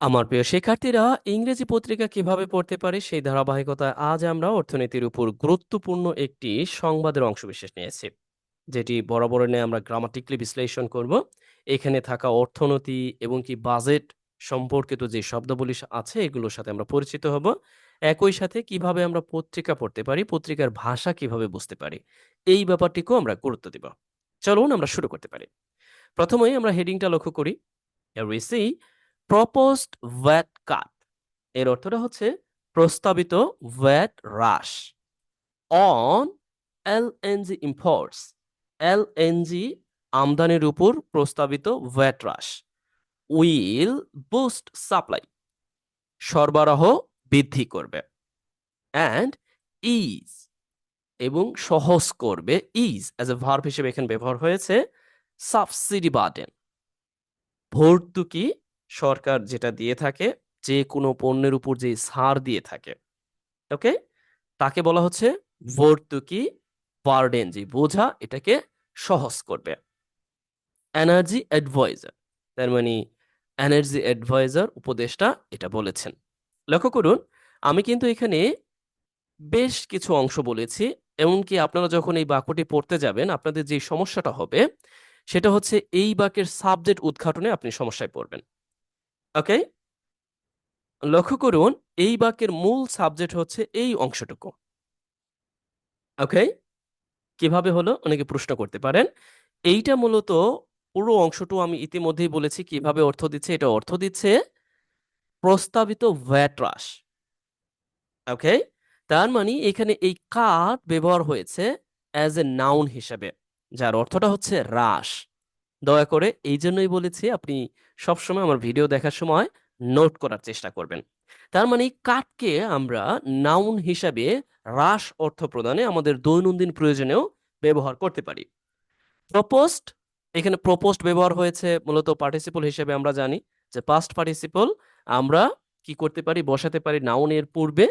আমার প্রিয় শিক্ষার্থীরা, ইংরেজি পত্রিকা কীভাবে পড়তে পারে সেই ধারাবাহিকতায় আজ আমরা অর্থনীতির উপর গুরুত্বপূর্ণ একটি সংবাদের অংশবিশেষ নিয়েছি, যেটি বরাবর নিয়ে আমরা গ্রামাটিক্যালি বিশ্লেষণ করব। এখানে থাকা অর্থনীতি এবং কি বাজেট সম্পর্কিত যে শব্দাবলী আছে এগুলোর সাথে আমরা পরিচিত হব। একই সাথে কীভাবে আমরা পত্রিকা পড়তে পারি, পত্রিকার ভাষা কীভাবে বুঝতে পারি, এই ব্যাপারটিকেও আমরা গুরুত্ব দিব। চলুন আমরা শুরু করতে পারি। প্রথমেই আমরা হেডিংটা লক্ষ্য করি। See proposed কাট। এর অর্থটা হচ্ছে প্রস্তাবিত ভ্যাট হ্রাস। On L LNG imports. LNG আমদানির উপর প্রস্তাবিত ভ্যাট হ্রাস। Will boost supply. সরবরাহ বৃদ্ধি করবে। And ease. এবং সহজ করবে। ইজ অ্যাজ এ ভার্ব হিসেবে এখানে ব্যবহার হয়েছে সাবসিডি বার্ডেন ভর্তুকি সরকার যেটা দিয়ে থাকে, যে কোনো পণ্যের উপর যে ছাড় দিয়ে থাকে ওকে তাকে বলা হচ্ছে ভর্তুকি বার্ডেন যে বোঝা এটাকে সহজ করবে। এনার্জি অ্যাডভাইজার তার মানে এনার্জি অ্যাডভাইজার উপদেষ্টা এটা বলেছেন। লক্ষ্য করুন, আমি কিন্তু এখানে বেশ কিছু অংশ বলেছি, এমনকি আপনারা যখন এই বাক্যটি পড়তে যাবেন, আপনাদের যে সমস্যাটা হবে, সেটা হচ্ছে এই বাক্যের সাবজেক্ট উদ্ঘাটনে আপনি সমস্যায় পড়বেন। ওকে? লক্ষ্য করুন, এই বাক্যের মূল সাবজেক্ট হচ্ছে এই অংশটুকু। ওকে? কীভাবে হলো? অনেকে প্রশ্ন করতে পারেন। এইটা মূলত পুরো অংশটু আমি ইতিমধ্যেই বলেছি কীভাবে অর্থ দিচ্ছে, এটা অর্থ দিচ্ছে প্রস্তাবিত ভ্যাট হ্রাস ওকে? তার মানে এখানে এই কাট ব্যবহার হয়েছে অ্যাজ এ নাউন হিসেবে, যার অর্থটা হচ্ছে হ্রাস। দয়া করে এই জন্যই বলেছি আপনি সবসময় আমার ভিডিও দেখার সময় নোট করার চেষ্টা করবেন। তার মানে কাটকে আমরা নাউন হিসাবে হ্রাস অর্থ প্রদানে আমাদের দৈনন্দিন প্রয়োজনেও ব্যবহার করতে পারি। প্রপোস্ট এখানে প্রপোস্ট ব্যবহার হয়েছে মূলত পার্টিসিপল হিসেবে আমরা জানি যে পাস্ট পার্টিসিপল আমরা কি করতে পারি, বসাতে পারি নাউনের পূর্বে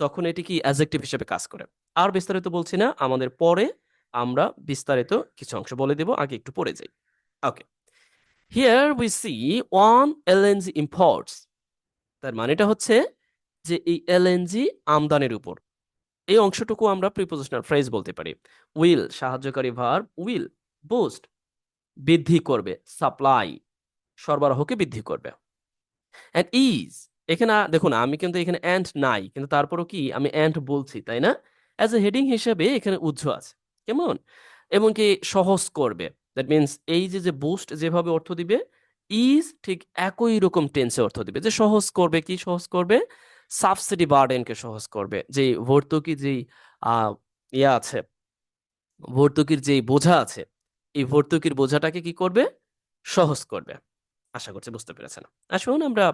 তখন এটি কি অ্যাজেক্টিভ হিসেবে কাজ করে। আর বিস্তারিত বলছি না, আমাদের পরে আমরা বিস্তারিত কিছু অংশ বলে দেব, আগে একটু পড়ে যাই। Okay here we see one LNG imports তার মানেটা হচ্ছে যে এই এলএনজি আমদানির উপর। এই অংশটুকু আমরা প্রিপোজিশনাল ফ্রেজ বলতে পারি। উইল সাহায্যকারী ভার্ব উইল বুস্ট বৃদ্ধি করবে সাপ্লাই সরবরাহকে বৃদ্ধি করবে। অ্যান্ড ইজ এখানে দেখুন, আমি কিন্তু এখানে অ্যান্ড নাই, কিন্তু তারপরও কি, আমি অ্যান্ড বলছি, তাই না? অ্যাজ এ হেডিং হিসেবে এখানে উজ্জ আছে। কেমন? এবং কি সহজ করবে। দ্যাট মিনস এই যে যে বুস্ট যেভাবে অর্থ দিবে ইজ ঠিক একই রকম টেন্সে অর্থ দিবে। যে সহজ করবে কি সহজ করবে? সাবসিডি বার্ডেনকে সহজ করবে। যে ভর্তুকি আহ, ইয়ে আছে ভর্তুকির যেই বোঝা আছে এই ভর্তুকির বোঝাটাকে কি করবে? সহজ করবে। আশা করছি বুঝতে পেরেছেন। আসুন আমরা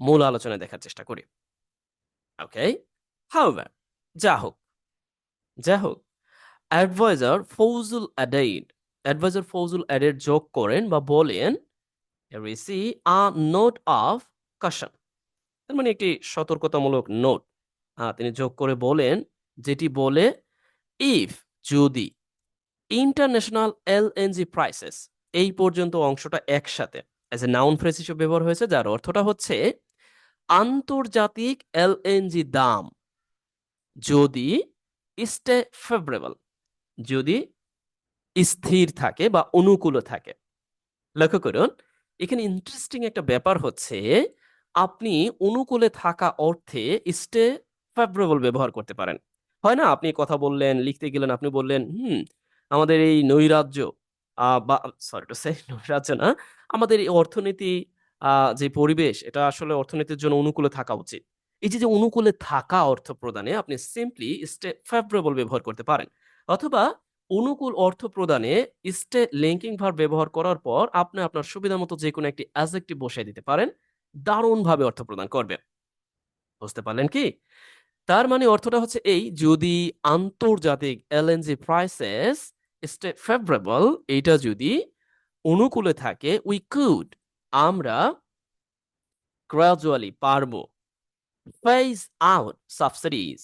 মূল আলোচনায় দেখার চেষ্টা করি। ওকে হাউভার যা হোক যা হোক adviser Fouzul added adviser Fouzul added যোগ করেন বা বলেন আ নোট অফ কাশন তার মানে একটি সতর্কতামূলক নোট তিনি যোগ করে বলেন, যেটি বলে ইফ যদি ইন্টারন্যাশনাল এল এলএনজি প্রাইসেস এই পর্যন্ত অংশটা একসাথে অ্যাজ এ নাউন ফ্রেজ হিসেবে ব্যবহার হয়েছে, যার অর্থটা হচ্ছে, আন্তর্জাতিক এলএনজি দাম যদি স্টে ফেভারেবল যদি স্থির থাকে বা অনুকূলে থাকে। লক্ষ্য করুন, এখানে ইন্টারেস্টিং একটা ব্যাপার হচ্ছে, আপনি অনুকূলে থাকা অর্থে স্টে ফেভারেবল ব্যবহার করতে পারেন। হয় না? আপনি কথা বললেন, লিখতে গেলেন, আপনি বললেন, হুম, আমাদের এই নৈরাজ্য বা সরি টু সে নৈরাজ্য না, আমাদের এই অর্থনীতি যে পরিবেশ, এটা আসলে অর্থনীতির জন্য অনুকূলে থাকা উচিত। এই যে অনুকূলে থাকা অর্থ প্রদানে আপনি সিম্পলি স্টে ফেভারেবল ব্যবহার করতে পারেন। অথবা অনুকূল অর্থ প্রদানে স্টে লিঙ্কিং ভার্ব ব্যবহার করার পর আপনি আপনার সুবিধা মতো যে কোনো একটি অ্যাজেক্টিভ বসাই দিতে পারেন, দারুণভাবে অর্থ প্রদান করবে। বুঝতে পারলেন কি? তার মানে অর্থটা হচ্ছে এই, যদি আন্তর্জাতিক এলএনজি প্রাইসেস স্টে ফেভারেবল এইটা যদি অনুকূলে থাকে উই কুড আমরা গ্রাজুয়ালি পারব। Phase out subsidies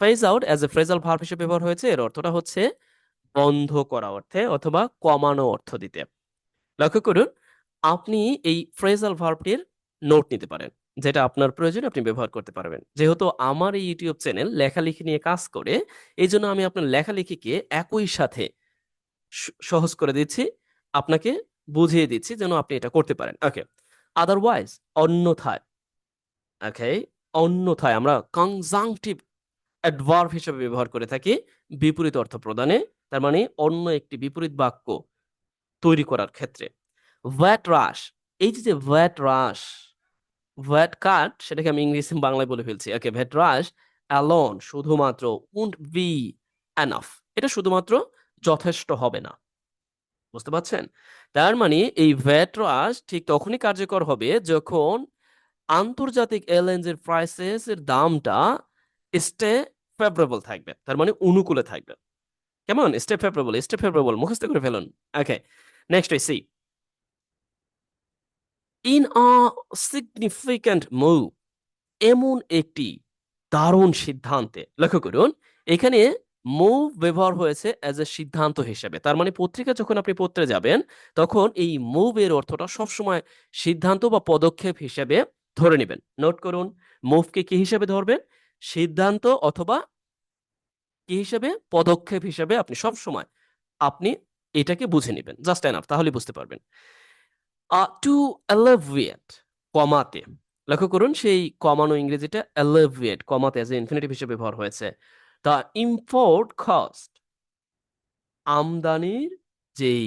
phase out as a phrasal verb হিসেবে ব্যবহার হয়েছে। এর অর্থটা হচ্ছে বন্ধ করা অর্থে অথবা কমানো অর্থ দিতে। লক্ষ্য করুন, আপনি এই ফ্রেজাল ভার্বটির নোট নিতে পারেন, যেটা আপনার প্রয়োজনে আপনি ব্যবহার করতে পারবেন। যেহেতু আমার এই ইউটিউব চ্যানেল লেখালেখি নিয়ে কাজ করে, এই জন্য আমি আপনার লেখালেখিকে একই সাথে সহজ করে দিচ্ছি, আপনাকে বুঝিয়ে দিচ্ছি যেন আপনি এটা করতে পারেন। ওকে আদারওয়াইজ অন্যথায় ওকে অন্যথায় আমরা কনজাংটিভ অ্যাডভার্ব হিসেবে ব্যবহার করে থাকি বিপরীত অর্থ প্রদানে, তার মানে অন্য একটি বিপরীত বাক্য তৈরি করার ক্ষেত্রে। ভ্যাট রাশ এই যে ভ্যাট রাশ ভ্যাট কাট সেটাকে আমি ইংলিশ বাংলায় বলে ফেলছি। ওকে ভ্যাট রাশ অ্যালন শুধুমাত্র উন্ট বি এনাফ এটা শুধুমাত্র যথেষ্ট হবে না। বুঝতে পারছেন? তার মানে এই ভ্যাট রাশ ঠিক তখনই কার্যকর হবে যখন আন্তর্জাতিক এয়ারলাইন্সের প্রাইসেস এর দামটা স্টে ফেভারেবল থাকবে, তার মানে অনুকূলে থাকবে। কেমন? স্টে ফেভারেবল স্টে ফেভারেবল মুখস্থ করে ফেলুন। Okay next I see in a significant move এমন একটি দারুণ সিদ্ধান্তে, লক্ষ্য করুন, এখানে মুভ ব্যবহার হয়েছে অ্যাজ এ সিদ্ধান্ত হিসেবে। তার মানে পত্রিকা যখন আপনি পত্রে যাবেন, তখন এই মুভ এর অর্থটা সবসময় সিদ্ধান্ত বা পদক্ষেপ হিসেবে ধরে নেবেন। নোট করুন মুভকে কি হিসেবে ধরবেন? সিদ্ধান্ত অথবা কি হিসেবে? পদক্ষেপ হিসেবে আপনি সব সময় আপনি এটাকে বুঝে নেবেন। জাস্ট এনাফ তাহলে বুঝতে পারবেন। টু এলেভিয়েট, কমাতে। লক্ষ্য করুন, সেই কমানো ইংরেজিটা এলেভিয়েট, কমাতে অ্যাজ ইনফিনিটিভ হিসেবে ব্যবহার হয়েছে। দ্য ইম্পোর্ট কস্ট আমদানির যেই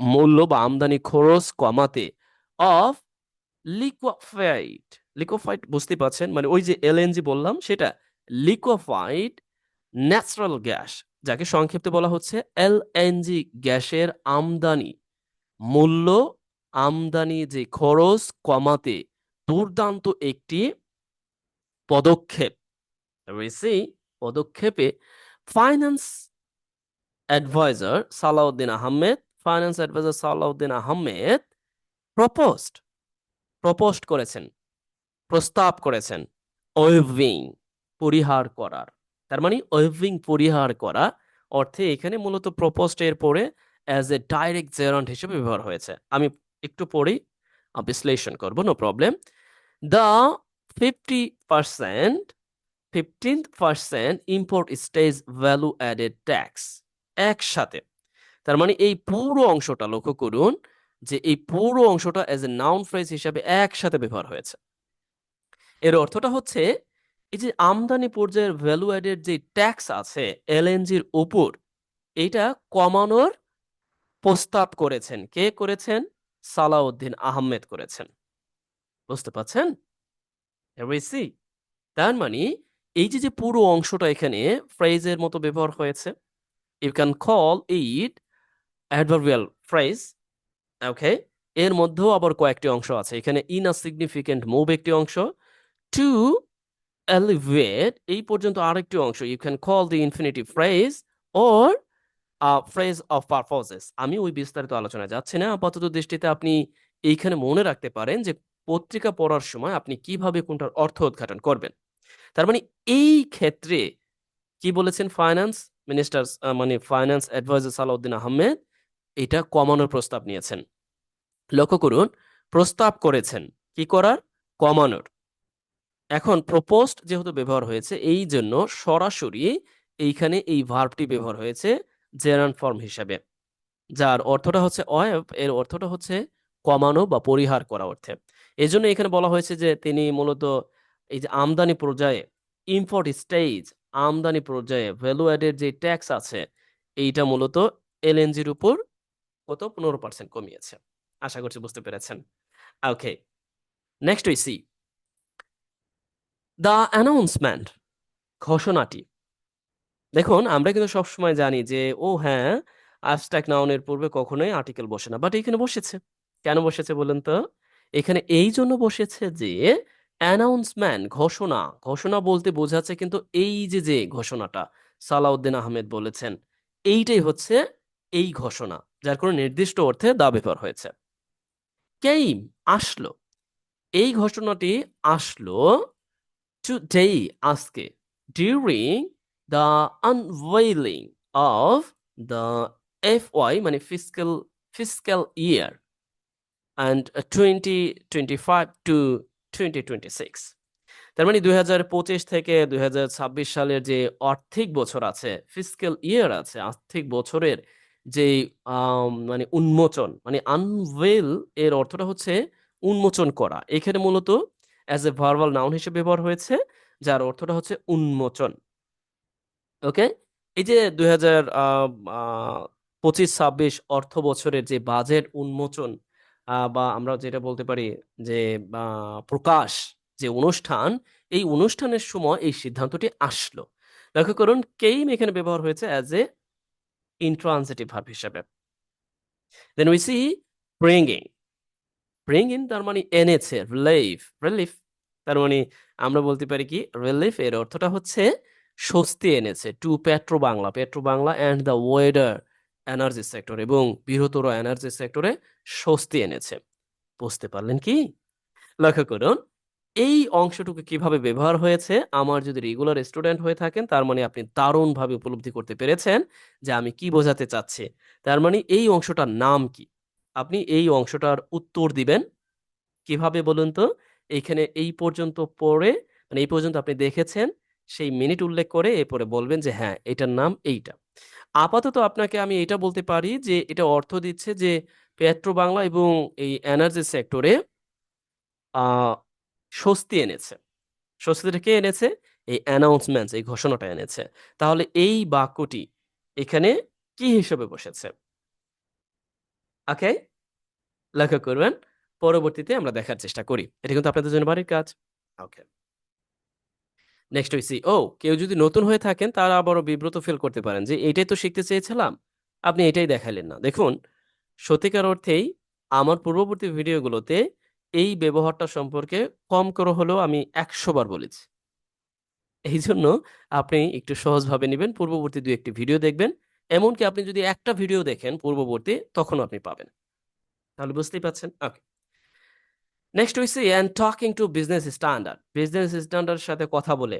মূল্য বা আমদানি খরচ কমাতে অফ লিকোফাইড লিকোফাইড বুঝতে পারছেন? মানে ওই যে এলএনজি বললাম, সেটা লিকোফাইড ন্যাচারাল গ্যাস, যাকে সংক্ষেপে বলা হচ্ছে এলএনজি গ্যাসের আমদানি। মূল্য আমদানি যে খরচ কমাতে দুর্দান্ত একটি পদক্ষেপ। সেই পদক্ষেপে finance adviser Salahuddin Ahmed, finance adviser Salahuddin Ahmed proposed proposed করেছেন। প্রস্তাব করেছেন ওয়েভিং পরিহার করার। তার মানে ওয়েভিং পরিহার করা অর্থে এখানে মূলত প্রপোস্ট এর পরে অ্যাজ এ ডাইরেক্ট জেরান্ট হিসেবে ব্যবহার হয়েছে। আমি একটু আহ, বিশ্লেষণ করব no problem the fifty percent fifteenth percent import stage value added tax একসাথে। তার মানে এই পুরো অংশটা লক্ষ্য করুন যে এই পুরো অংশটা অ্যাজ এ নাউন ফ্রেজ হিসাবে একসাথে ব্যবহার হয়েছে। এর অর্থটা হচ্ছে এই যে আমদানি পর্যায়ের ভ্যালু অ্যাডেড যে ট্যাক্স আছে এলএনজির উপর, এটা কমানোর প্রস্তাব করেছেন। কে করেছেন? সালাউদ্দিন আহমেদ করেছেন। বুঝতে পারছেন? সি তার মানে এই যে যে পুরো অংশটা এখানে ফ্রেজের মতো ব্যবহার হয়েছে you can call it adverbial phrase okay এর মধ্যেও আবার কয়েকটি অংশ আছে। এখানে ইন আ সিগনিফিকেন্ট মুভ একটি অংশ টু এলিভেট এই পর্যন্ত আরেকটি অংশ। You can call the infinitive phrase or phrase of purposes আমি ওই বিস্তারিত আলোচনায় যাচ্ছি না। আপাতত দৃষ্টিতে আপনি এইখানে মনে রাখতে পারেন যে পত্রিকা পড়ার সময় আপনি কীভাবে কোনটার অর্থ উদ্ঘাটন করবেন। তার মানে এই ক্ষেত্রে কি বলেছেন ফাইন্যান্স মিনিস্টার মানে ফাইন্যান্স অ্যাডভাইজার সালাউদ্দিন আহমেদ? এটা কমানোর প্রস্তাব নিয়েছেন। লক্ষ্য করুন, প্রস্তাব করেছেন। কি করার? কমানোর। এখন প্রপোস্ট যেহেতু ব্যবহার হয়েছে এই জন্য সরাসরি এইখানে এই ভার্বটি ব্যবহার হয়েছে জেরান ফর্ম হিসাবে। যার অর্থটা হচ্ছে অয়েব এর অর্থটা হচ্ছে কমানো বা পরিহার করা অর্থে। এই জন্য এখানে বলা হয়েছে যে তিনি মূলত এই যে আমদানি পর্যায়ে ইম্পোর্ট স্টেজ আমদানি পর্যায়ে ভ্যালু অ্যাডেড যে ট্যাক্স আছে এইটা মূলত এলএনজির উপর কত? পনেরো পার্সেন্ট কমিয়েছে। আশা করছি বুঝতে পেরেছেন। Okay next we see the announcement, ঘোষণাটি। দেখুন, আমরা কিন্তু সবসময় জানি যে, ও হ্যাঁ আবস্ট্রাক্ট নাউনের পূর্বে কখনোই আর্টিকেল বসে না। বাট এখানে বসেছে। কেন বসেছে বলেন তো? এখানে এই জন্য বসেছে যে, অ্যানাউন্সমেন্ট, ঘোষণা। ঘোষণা বলতে বোঝাচ্ছে কিন্তু এই যে যে ঘোষণাটা, সালাউদ্দিন আহমেদ বলেছেন, এইটাই হচ্ছে এই ঘোষণা, যার কোনো নির্দিষ্ট অর্থে দা ব্যবহার হয়েছে। কেইম, আসলো। এই ঘোষণাটি আসলো টুডে আজকে the unveiling of the F Y মানে and twenty twenty five twenty twenty six তার মানে দুই হাজার পঁচিশ থেকে দুই হাজার ছাব্বিশ সালের যে আর্থিক বছর আছে ফিসক্যাল ইয়ার আছে, আর্থিক বছরের যে মানে উন্মোচন মানে আনভেল এর অর্থটা হচ্ছে উন্মোচন করা। এখানে মূলত অ্যাজ এ ভার্বাল নাউন হিসেবে ব্যবহার হয়েছে, যার অর্থটা হচ্ছে উন্মোচন। ওকে এই যে দুই হাজার পঁচিশ, ছাব্বিশ অর্থ বছরের যে বাজেট উন্মোচন বা আমরা যেটা বলতে পারি যে প্রকাশ, যে অনুষ্ঠান, এই অনুষ্ঠানের সময় এই সিদ্ধান্তটি আসলো। লক্ষ্য করুন, কেইম এখানে ব্যবহার হয়েছে অ্যাজ এ ইন্ট্রান্সিটিভ ভার্ব হিসেবে। Then we see bringing bring in তার মানে এনেছে রিলিফ রিলিফ তার মানে আমরা বলতে পারি কি রিলিফ এর অর্থটা হচ্ছে স্বস্তি এনেছে to Petro Bangla Petro Bangla and the weather energy sector এবং বৃহত্তর এনার্জি সেক্টরে স্বস্তি এনেছে। বুঝতে পারলেন কি? লক্ষ্য করুন, এই অংশটুকু কীভাবে ব্যবহার হয়েছে? আমার যদি রেগুলার স্টুডেন্ট হয়ে থাকেন, তার মানে আপনি দারুণভাবে উপলব্ধি করতে পেরেছেন যে আমি কি বোঝাতে চাচ্ছি। তার মানে এই অংশটার নাম কি? আপনি এই অংশটার উত্তর দিবেন। কীভাবে বলুন তো? এইখানে এই পর্যন্ত পড়ে মানে এই পর্যন্ত আপনি দেখেছেন, সেই মিনিট উল্লেখ করে এরপরে বলবেন যে হ্যাঁ এটার নাম এইটা। আপাতত আপনাকে আমি এটা বলতে পারি যে, এটা অর্থ দিচ্ছে যে পেট্রো বাংলা এবং এই এনার্জি সেক্টরে স্বস্তি এনেছে। স্বস্তিটা কে এনেছে? এই অ্যানাউন্সমেন্টস, এই ঘোষণাটা এনেছে। তাহলে এই বাক্যটি এখানে কি হিসেবে বসেছে? ওকে? লক্ষ্য করবেন, পরবর্তীতে আমরা দেখার চেষ্টা করি। এটা কিন্তু আপনাদের জন্য বাড়ির কাজ। ওকে। নেক্সট হইসি ও কেউ যদি নতুন হয়ে থাকেন, তারা আবারও বিব্রত ফিল করতে পারেন যে, এটাই তো শিখতে চেয়েছিলাম। আপনি এটাই দেখালেন না। দেখুন, সত্যিকার অর্থেই আমার পূর্ববর্তী ভিডিওগুলোতে এই ব্যবহারটা সম্পর্কে কম করে হলেও আমি একশো বার বলেছি। এই জন্য আপনি একটু সহজভাবে নেবেন। পূর্ববর্তী দু একটি ভিডিও দেখবেন। এমনকি আপনি যদি একটা ভিডিও দেখেন পূর্ববর্তী তখন আপনি পাবেন। তাহলে বুঝতেই পারছেন? ওকে নেক্সট হইছে and talking to Business Standard Business স্ট্যান্ডার্ডের সাথে কথা বলে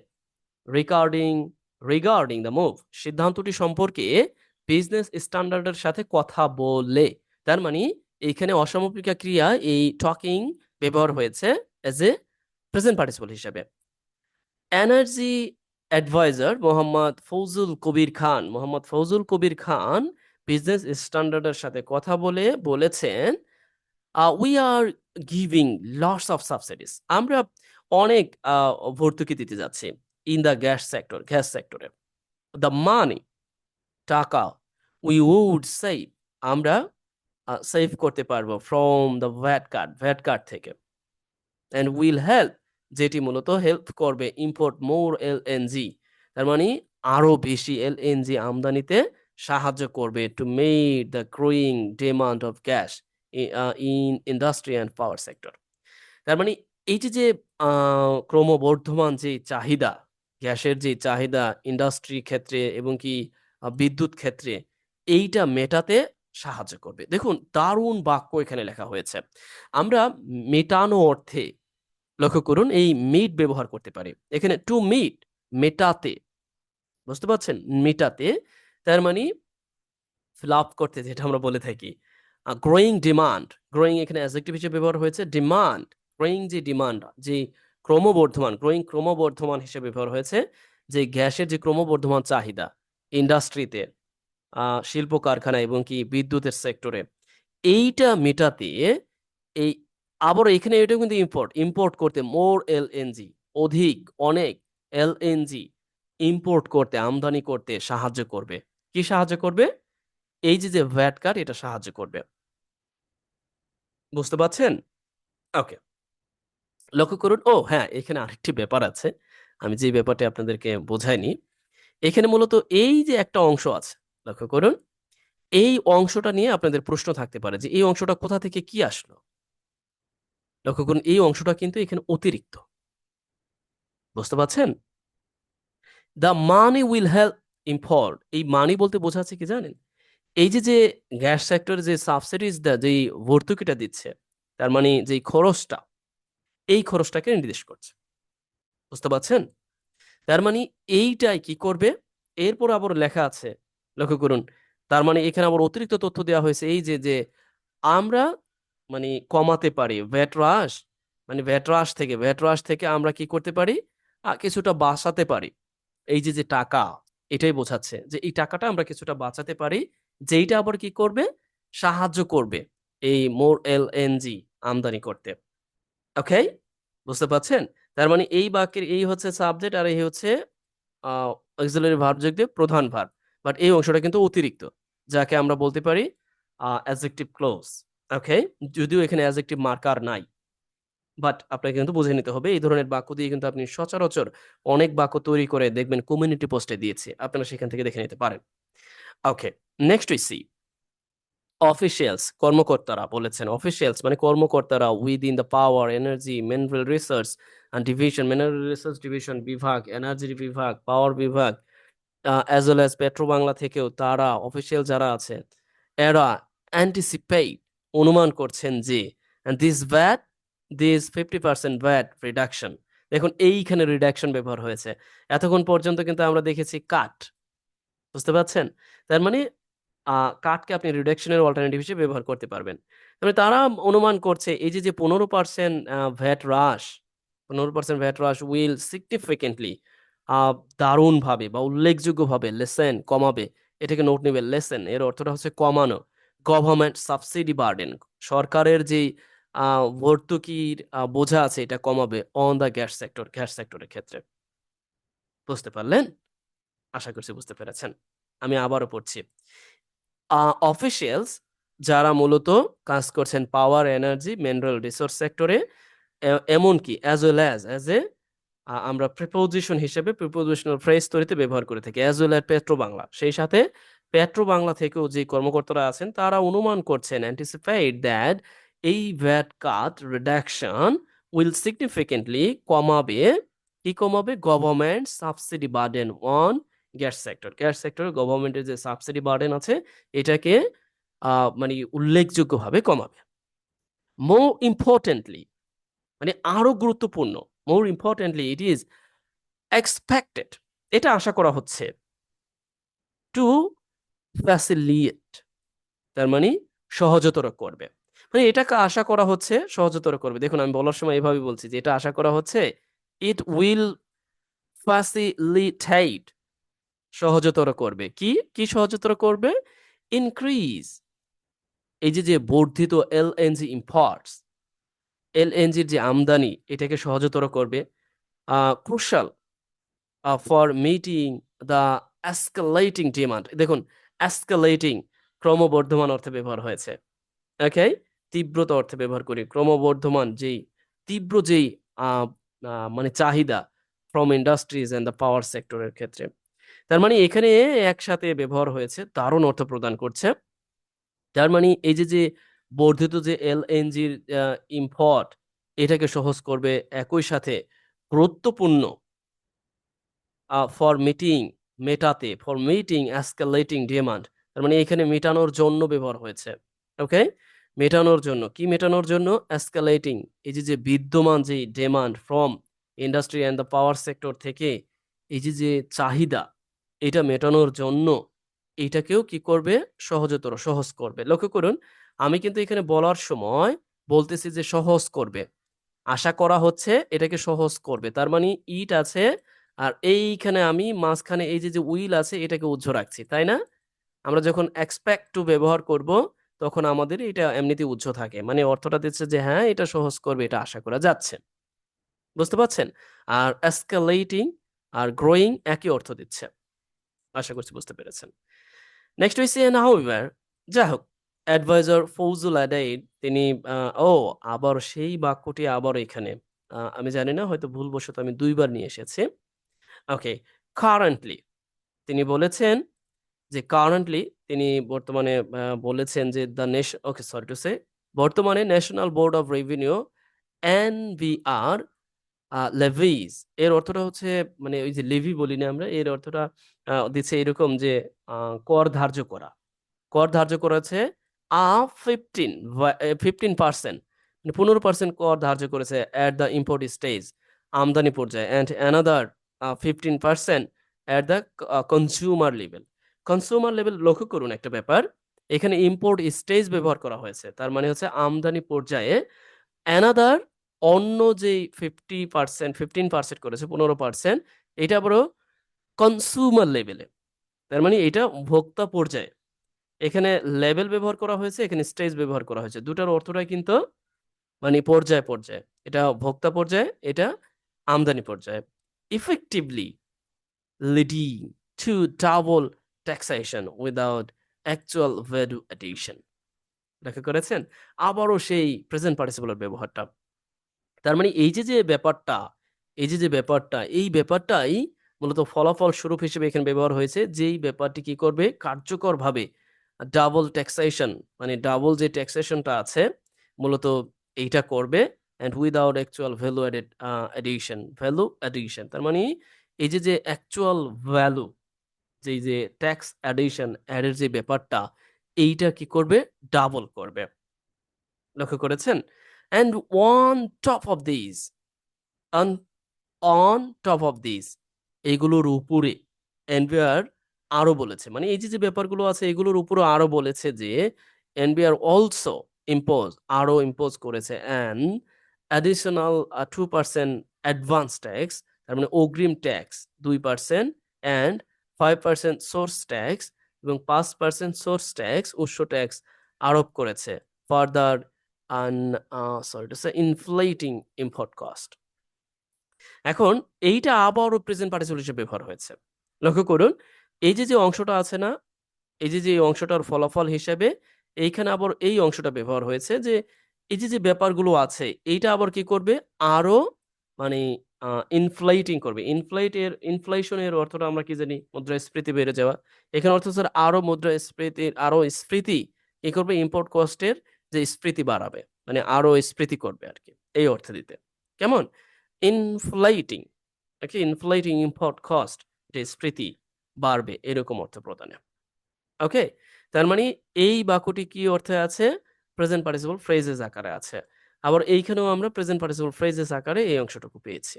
রিগার্ডিং রিগার্ডিং দ্য মুভ সিদ্ধান্তটি সম্পর্কে বিজনেস স্ট্যান্ডার্ডের সাথে কথা বলে। তার মানে এইখানে অসমাপিকা ক্রিয়া এই টকিং ব্যবহার হয়েছে এজ এ প্রেজেন্ট পার্টিসিপল হিসাবে। Energy adviser Mohammad Fouzul Kabir Khan Mohammad Fouzul Kabir Khan Business স্ট্যান্ডার্ডের সাথে কথা বলে বলেছেন we are giving lots of subsidies আমরা অনেক ভর্তুকি দিতে যাচ্ছি in the gas sector gas সেক্টরে দ্য মানি টাকা উই উড সেভ আমরা সেভ করতে পারব from the VAT card VAT card থেকে। অ্যান্ড উইল হেল্প যেটি মূলত হেল্প করবে ইম্পোর্ট মোর এলএনজি তার মানে আরও বেশি এলএনজি আমদানিতে সাহায্য করবে to meet the growing demand of gas in industry and power sector তার মানে এইটি যে ক্রমবর্ধমান যে চাহিদা, গ্যাসের যে চাহিদা ইন্ডাস্ট্রি ক্ষেত্রে এবং কি বিদ্যুৎ ক্ষেত্রে, এইটা মেটাতে সাহায্য করবে। দেখুন, দারুণ বাক্য এখানে লেখা হয়েছে। আমরা মেটানো অর্থে লক্ষ্য করুন, এই মিট ব্যবহার করতে পারি। এখানে টু মিট মেটাতে। বুঝতে পারছেন? মেটাতে, তার মানে ফিল আপ করতে, যেটা আমরা বলে থাকি। গ্রোয়িং ডিমান্ড গ্রোয়িং এখানে অ্যাজেক্টিভ হিসেবে ব্যবহার হয়েছে ডিমান্ড গ্রোয়িং যে ডিমান্ড যে ক্রমবর্ধমান গ্রোয়িং ক্রমবর্ধমান হিসেবে ব্যবহার হয়েছে, যে গ্যাসের যে ক্রমবর্ধমান চাহিদা ইন্ডাস্ট্রিতে শিল্প কারখানা এবং কি বিদ্যুতের সেক্টরে এইটা মেটাতে, এই আবার এখানে এটা কিন্তু ইম্পোর্ট ইম্পোর্ট করতে মোর এলএনজি অধিক, অনেক এলএনজি ইম্পোর্ট করতে, আমদানি করতে সাহায্য করবে। কি সাহায্য করবে? এই যে যে ভ্যাট কার্ড এটা সাহায্য করবে। বুঝতে পারছেন? ওকে লক্ষ্য করুন, ও হ্যাঁ এখানে আরেকটি ব্যাপার আছে। আমি যে ব্যাপারটি আপনাদেরকে বোঝাইনি, এখানে মূলত এই যে একটা অংশ আছে, লক্ষ্য করুন, এই অংশটা নিয়ে আপনাদের প্রশ্ন থাকতে পারে যে, এই অংশটা কোথা থেকে কি আসলো? লক্ষ্য করুন, এই অংশটা কিন্তু এখানে অতিরিক্ত। বুঝতে পারছেন? The money will help import এই মানি বলতে বোঝাচ্ছে কি জানেন? এই যে যে গ্যাস সেক্টরে যে সাবসিডিজ যে ভর্তুকিটা দিচ্ছে, তার মানে যে খরচটা, এই খরচটাকে নির্দেশ করছে। বুঝতে পারছেন? তার মানে এইটাই কি করবে? এরপর আবার লেখা আছে, লক্ষ্য করুন, তার মানে এখানে আবার অতিরিক্ত তথ্য দেওয়া হয়েছে, এই যে যে আমরা মানে কমাতে পারি। ভ্যাট হ্রাস মানে ভ্যাট হ্রাস থেকে ভ্যাট হ্রাস থেকে আমরা কি করতে পারি? কিছুটা বাঁচাতে পারি। এই যে যে টাকা, এটাই বোঝাচ্ছে যে এই টাকাটা আমরা কিছুটা বাঁচাতে পারি, যেইটা আবার কি করবে? সাহায্য করবে এই মোর এল জি আমদানি করতে। ওকে? বুঝতে পারছেন? তার মানে এই বাক্যের, এই হচ্ছে সাবজেক্ট আর এই হচ্ছে অক্সিলারি ভার্ব যোগ প্রধান ভার্ব বাট এই অংশটা কিন্তু অতিরিক্ত, যাকে আমরা বলতে পারি অ্যাডজেক্টিভ ক্লোজ ওকে যদিও এখানে অ্যাডজেক্টিভ মার্কার নাই। বাট আপনাকে কিন্তু বুঝে নিতে হবে, এই ধরনের বাক্য দিয়ে কিন্তু আপনি সচরাচর অনেক বাক্য তৈরি করে দেখবেন কমিউনিটি পোস্টে দিয়েছে। আপনারা সেখান থেকে দেখে নিতে পারেন। Okay next we see officials কর্মকর্তারা বলেছেন অফিসিয়ালস মানে কর্মকর্তারা within the power energy mineral research division mineral research division বিভাগ এনার্জি বিভাগ পাওয়ার বিভাগ as well as Petro Bangla থেকেও তারা অফিসিয়াল যারা আছে, এরা অ্যান্টিসিপেট অনুমান করছেন যে this VAT this fifty percent VAT reduction দেখুন, এইখানে রিডাকশন ব্যবহার হয়েছে। এতক্ষণ পর্যন্ত কিন্তু আমরা দেখেছি কাট বুঝতে পারছেন? তার মানে কাটকে আপনি রিডাকশনের অল্টারনেটিভ হিসেবে ব্যবহার করতে পারবেন। মানে তারা অনুমান করছে, এই যে যে, পনেরো পার্সেন্ট ভ্যাট হ্রাস পনেরো পার্সেন্ট ভ্যাট হ্রাস উইল সিগনিফিকেন্টলি দারুণভাবে বা উল্লেখযোগ্যভাবে লেসেন কমাবে। এটাকে নোট নেবে লেসেন এর অর্থটা হচ্ছে কমানো। গভর্নমেন্ট সাবসিডি বার্ডেন সরকারের যে ভর্তুকির বোঝা আছে এটা কমাবে on the gas sector gas সেক্টরের ক্ষেত্রে। বুঝতে পারলেন? আশা করছি বুঝতে পেরেছেন। আমি আবারও পড়ছি। অফিসিয়ালস যারা মূলত কাজ করছেন পাওয়ার এনার্জি মিনারেল রিসোর্স সেক্টরে এমনকি as well as as a আমরা প্রিপোজিশন হিসেবে প্রিপোজিশনাল ফ্রেজ তৈরিতে ব্যবহার করে থাকি as well as Petro Bangla সেই সাথে পেট্রো বাংলা থেকেও যে কর্মকর্তারা আছেন, তারা অনুমান করছেন অ্যান্টিসিপেট দ্যাট এই VAT cut reduction will significantly কমাবে, কি কমাবে? Government subsidy burden on gas sector gas সেক্টরে গভর্নমেন্টের যে সাবসিডি বার্ডেন আছে, এটাকে মানে উল্লেখযোগ্যভাবে কমাবে। মোর ইম্পর্টেন্টলি মানে আরও গুরুত্বপূর্ণ more importantly it is expected এটা আশা করা হচ্ছে টু ফ্যাসিলিয়েট তার মানে সহজতর করবে। মানে এটাকে আশা করা হচ্ছে সহজতর করবে। দেখুন, আমি বলার সময় এভাবে বলছি যে এটা আশা করা হচ্ছে ইট উইল ফ্যাসিলিটেট সহজতর করবে। কি? কি সহজতর করবে? ইনক্রিজ এই যে যে বর্ধিত এলএনজি ইম্পোর্টস এলএনজির যে আমদানি, এটাকে সহজতর করবে। Crucial for meeting the escalating demand দেখুন অ্যাসকালেটিং ক্রমবর্ধমান অর্থে ব্যবহার হয়েছে। ওকে তীব্রতা অর্থে ব্যবহার করি। ক্রমবর্ধমান যেই, তীব্র যেই মানে চাহিদা from industries and the power সেক্টরের ক্ষেত্রে। তার মানে এখানে একসাথে ব্যবহার হয়েছে, দারুণ অর্থ প্রদান করছে। তার মানে এই যে যে বর্ধিত যে এলএনজির ইম্পোর্ট এটাকে সহজ করবে একই সাথে গুরুত্বপূর্ণ ফর মিটিং মেটাতে ফর মিটিং অ্যাসকালেটিং ডিমান্ড তার মানে এখানে মেটানোর জন্য ব্যবহার হয়েছে ওকে মেটানোর জন্য, কি মেটানোর জন্য? অ্যাসকালেটিং এই যে যে বিদ্যমান যে demand from industry and the power sector থেকে, এই যে যে চাহিদা, এটা মেটানোর জন্য এইটাকেও কি করবে? সহজতর, সহজ করবে। লক্ষ্য করুন, আমি কিন্তু এখানে বলার সময় বলতেছি যে সহজ করবে। আশা করা হচ্ছে এটাকে সহজ করবে, তার মানে ইট আছে আর এইখানে আমি মাঝখানে এই যে যে উইল আছে, এটাকে উজ্জ্ব রাখছি, তাই না? আমরা যখন এক্সপেক্ট টু ব্যবহার করব, তখন আমাদের এটা এমনিতে উজ্জ্ব থাকে। মানে অর্থটা দিচ্ছে যে হ্যাঁ এটা সহজ করবে, এটা আশা করা যাচ্ছে। বুঝতে পারছেন? আর এসকালেটিং আর গ্রোয়িং একই অর্থ দিচ্ছে। আশা করছি বুঝতে পেরেছেন। নেক্সট সি হাউএভার যাই হোক অ্যাডভাইজার ফৌজুল আদাইদ তিনি ও, আবার সেই বাক্যটি আবার এখানে আমি জানি না, হয়তো ভুলবশত আমি দুইবার নিয়ে এসেছি। ওকে কারেন্টলি তিনি বলেছেন যে কারেন্টলি তিনি বর্তমানে বলেছেন যে the nation okay sorry to say বর্তমানে national board of revenue NBR levies এর অর্থটা হচ্ছে মানে ওই যে লেভি বলি না আমরা, এর অর্থটা দিচ্ছে এরকম যে কর ধার্য করা। কর ধার্য করেছে আ ফিফটিন ফিফটিন পার্সেন্ট মানে পনেরো পার্সেন্ট কর ধার্য করেছে অ্যাট দ্য ইম্পোর্ট স্টেজ আমদানি পর্যায়ে and another fifteen percent at the consumer level consumer level লক্ষ্য করুন একটা ব্যাপার এখানে ইম্পোর্ট স্টেজ ব্যবহার করা হয়েছে। তার মানে হচ্ছে আমদানি পর্যায়ে অ্যানাদার অন্য যেই 50% 15% করেছে 15% এটা আবারও কনসিউমার লেভেলে। তার মানে এটা ভোক্তা পর্যায়ে। এখানে লেভেল ব্যবহার করা হয়েছে, এখানে স্টেজ ব্যবহার করা হয়েছে। দুটার অর্থটাই কিন্তু মানে পর্যায়ে, পর্যায়ে। এটা ভোক্তা পর্যায়ে, এটা আমদানি পর্যায়ে। Effectively leading to double taxation without actual value addition লক্ষ্য করেছেন? আবারও সেই প্রেজেন্ট পার্টিসিপল এর ব্যবহারটা। তার মানে এই যে, যে ব্যাপারটা, এই যে, যে ব্যাপারটা, এই ব্যাপারটাই মূলত ফলাফল স্বরূপ হিসেবে এখানে ব্যবহার হয়েছে। যেই ব্যাপারটি কি করবে? কার্যকরভাবে ডাবল ট্যাক্সেশন মানে ডাবল যে ট্যাক্সেশনটা আছে মূলত এইটা করবে and without actual value added addition, value addition. তার মানে এই যে, যে অ্যাকচুয়াল ভ্যালু যেই যে ট্যাক্স অ্যাডিশন অ্যাড এর যে ব্যাপারটা এইটা কি করবে? ডাবল করবে। লক্ষ্য করেছেন? And on top of this on top of this এগুলোর উপরে এনবিআর আরও বলেছে। মানে এই যে, যে ব্যাপারগুলো আছে এগুলোর উপরেও আরও বলেছে যে এনবিআর অলসো ইম্পোজ আরও ইম্পোজ করেছে an additional uh 2% advance tax তার মানে অগ্রিম ট্যাক্স 2% অ্যান্ড 5% সোর্স ট্যাক্স এবং 5% সোর্স ট্যাক্স উৎস ট্যাক্স আরোপ করেছে। Further an sorry to inflating import cost. এখন এইটা আবারও প্রেজেন্ট পার্টিসিপল হিসেবে ব্যবহার হয়েছে। লক্ষ্য করুন এই যে, যে অংশটা আছে না? এই যে, যে অংশটার ফলাফল হিসেবে এইখানে আবার এই অংশটা ব্যবহার হয়েছে যে, এই যে, যে ব্যাপারগুলো আছে এইটা আবার কি করবে? আরও মানে আ ইনফ্লেটিং করবে। ইনফ্লেট এর ইনফ্লেশন এর অর্থটা আমরা কি জানি? মুদ্রাস্ফীতি বেড়ে যাওয়া। এখানে অর্থ স্যার আরও মুদ্রাস্ফীতির আরও স্ফীতি কি করবে? ইম্পোর্ট কস্ট এর যে স্ফীতি বাড়াবে। মানে আরও স্ফীতি করবে আর কি এই অর্থে দিতে। কেমন? ইনফ্লেটিং ওকে ইনফ্লেটিং ইম্পোর্ট কস্ট যে স্ফীতি বাড়বে এরকম অর্থ প্রদানে। ওকে? তার মানে এই বাক্যটি কি অর্থে আছে? প্রেজেন্ট পার্টিসিপল ফ্রেজেস আকারে আছে। আবার এইখানেও আমরা প্রেজেন্ট পার্টিসিপল ফ্রেজেস আকারে এই অংশটুকু পেয়েছি।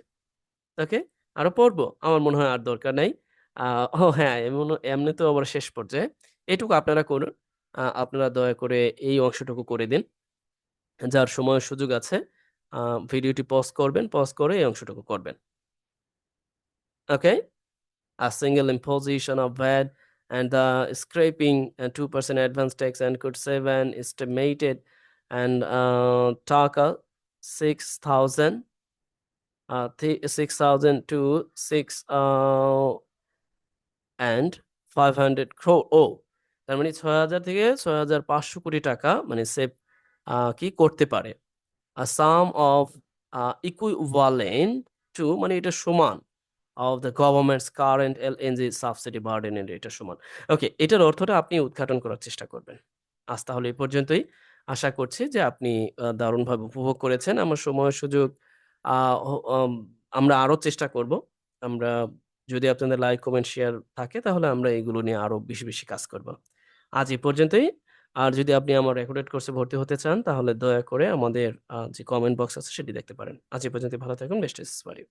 ওকে? আরও পড়ব? আমার মনে হয় আর দরকার নাই। ও হ্যাঁ, এমন এমনি তো আবার শেষ পর্যায়ে। এটুকু আপনারা করুন। আপনারা দয়া করে এই অংশটুকু করে দিন। যার সময় সুযোগ আছে ভিডিওটি পজ করবেন, পজ করে এই অংশটুকু করবেন। Okay? A single imposition of VAT and the scraping and 2% advance tax and could save an estimated and uh, taka 6,000 uh, thi- 6,000 to 6 uh, and 500 crore ও তার মানে ৬,০০০ থেকে ৬,৫০০ কোটি টাকা মানে সেভ কি করতে পারে। Of uh, equivalent to মানে এটা সমান of the government's current LNG subsidy burden এর এটা সমান। ওকে, এটার অর্থটা আপনি উদ্ঘাটন করার চেষ্টা করবেন। আজ তাহলে এই পর্যন্তই। আশা করছি যে আপনি দারুণভাবে উপভোগ করেছেন। আমার সময় সুযোগ আমরা আরও চেষ্টা করব। আমরা যদি আপনাদের লাইক, কমেন্ট, শেয়ার থাকে তাহলে আমরা এগুলো নিয়ে আরও বেশি, বেশি কাজ করব। আজ এই পর্যন্তই। আর যদি আপনি আমার রেকর্ডেড কোর্সে ভর্তি হতে চান তাহলে দয়া করে আমাদের যে কমেন্ট বক্স আছে সেটি দেখতে পারেন। আজ এই পর্যন্তই ভালো থাকুন। Best you.